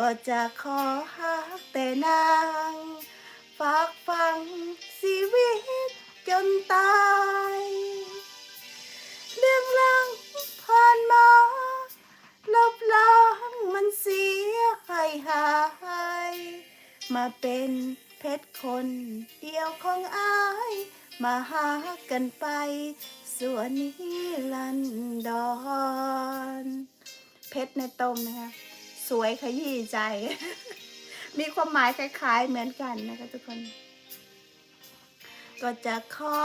ก็จะขอหักแต่นาง ฝากฟังชีวิตจนตาย เรื่องหลังผ่านมา ลบล้างมันเสียให้หาย มาเป็นเพชรคนเดียวของอาย มาหากันไปส่วนนี้ลันดอน เพชรในตมนะคะ สวยขยี้ใจ มีความหมายคล้ายๆเหมือนกันนะคะทุกคน ก็จะขอ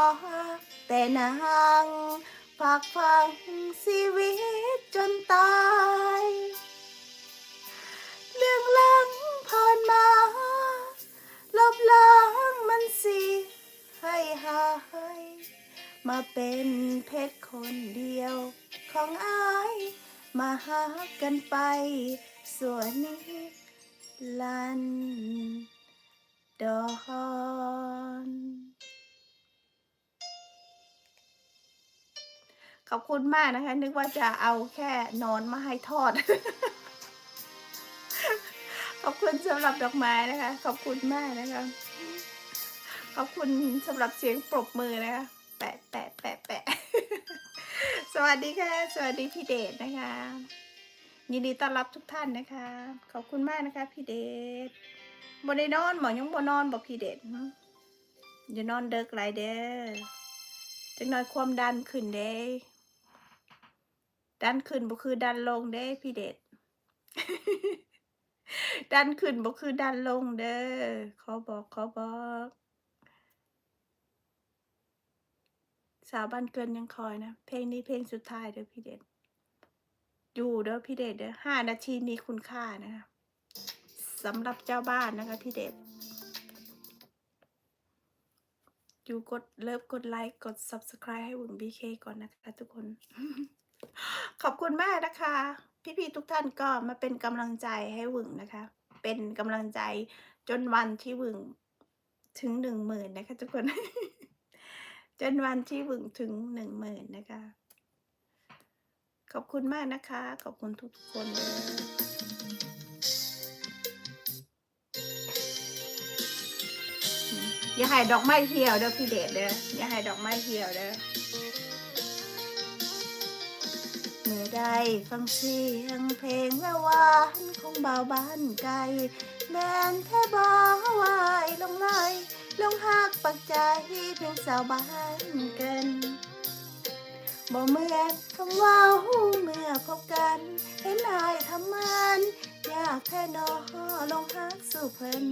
แต่นางฝากฟังชีวิตจนตาย เรื่องลังผ่านมา ลบล้างมันสียให้หายมาเป็นเพชรคนเดียวของอา มาหากันไป ส่วนนี้ลันดอนขอบคุณมากนะคะ นึกว่าจะเอาแค่นอนมาให้ทอด ขอบคุณสำหรับดอกไม้นะคะ ขอบคุณมากนะคะ ขอบคุณสำหรับเสียงปรบมือนะคะ แปะแปะ วัสดีค่ะ สวัสดีพี่เดชนะคะ ยินดีต้อนรับทุกท่านนะคะ ขอบคุณมากนะคะพี่เดชบนได้นอนหมอยังบนนอนบอกพี่เดชอย่านอนเด็กไรเด้อจังน้อยความดันขึ้นเด้ดันขึ้นบ่คือดันลงเด้พี่เดชดันขึ้นบ่คือดันลงเด้อขอบอกขอบอก สาวบ้านเกินยังคอยนะ เพลงนี้เพลงสุดท้ายเด้อพี่เดชอยู่เด้อพี่เดชเด้อห้านาทีมีคุณค่านะคะสำหรับเจ้าบ้านนะคะพี่เดชอยู่กดเลิฟกดไลค์กด subscribe ให้วง BK ก่อนนะคะทุกคน ขอบคุณมากนะคะ พี่ๆทุกท่านก็มาเป็นกำลังใจให้วึงนะคะ เป็นกำลังใจจนวันที่วึงถึงหนึ่งหมื่นนะคะทุกคน จนวันที่วึงถึงหนึ่งหมื่นนะคะ ขอบคุณมากนะคะ ขอบคุณทุกๆคนเลยอย่าให้ดอกไม้เหี่ยวเด้อพี่เดชเด้ออย่าให้ดอกไม้เหี่ยวเด้อเมื่อได้ฟังเสียงเพลงแววหวานของบ่าวบ้านไกลแมนแท้บ่วายลงไหล ลงหักปักใจเพียงสาวบ้านเกินบ่เหมือนคำว่าหูเมื่อพบกันเห็นอายทำมันอยากแค่นอลงหักสู่เพิ่น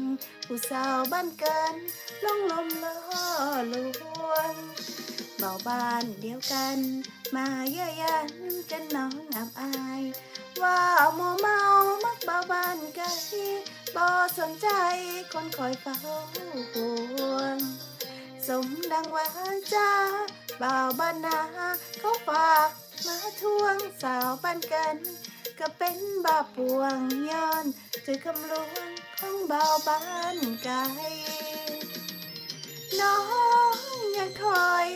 ผู้สาวบ้านเกินลงลมล้อลวง เบาบ้านเดียวกัน มาเยอะยันจนน้องอับอาย ว่าโมเมามักเบาบ้านไกลบ่สนใจคนคอยเฝ้าห่วง สมดังว่าจ้าบ่าวบ้านนาเขาฝากมาทวงสาวบ้านกัน ก็เป็นบาวปวงย้อนถือคำลวงของบ่าวบ้านไกลน้องยังคอย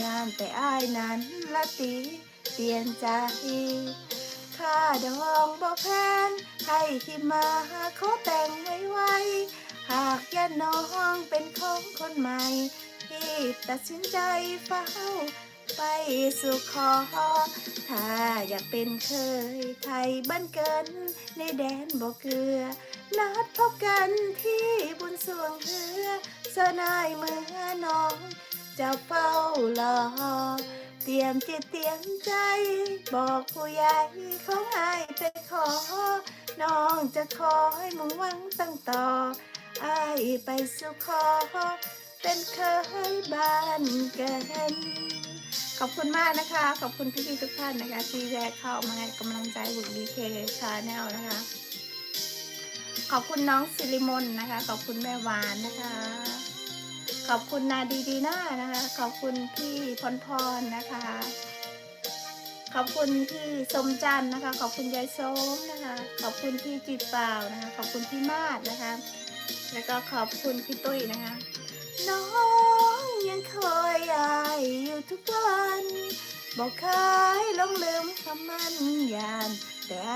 ยามแต่อายนั้นละตีเปลี่ยนใจค่าดองบอกแพนให้ที่มาเขอแต่งไว้ไวหากยาน้องเป็นของคนใหม่ที่ตัดสินใจเฝ้าไปสู่ขอ ถ้าอยากเป็นเคยไทยบ้านเกิน ในแดนบ่เกลือ นัดพบกันที่บุญสวงเพือเสนายเมื่อน้อง จะเฝ้ารอ เตรียมจิตเตรียมใจ บอกผู้ใหญ่ของอายไปขอ น้องจะคอยมุ่งหวังตั้งต่ออายไปสู่ขอ เป็นเคยบ้านเกินขอบคุณมากนะคะ ขอบคุณพี่ๆทุกท่านนะคะ ที่แวะเข้ามาให้กำลังใจบุญดีเคชาแนลนะคะ ขอบคุณน้องสิริมนนะคะ ขอบคุณแม่หวานนะคะ อบคุณนาดีดีน่านะคะ ขอบคุณพี่พรพรนะคะ ขอบคุณพี่สมจันนะคะ ขอบคุณยายส้มนะคะ ขอบคุณพี่จิตเปล่านะคะ ขอบคุณพี่มาดนะคะ แล้วก็ขอบคุณพี่ตุ้ยนะคะ น้องยังคอยอายอยู่ทุกวันบอกเคยลงลืมคำมันยานแต่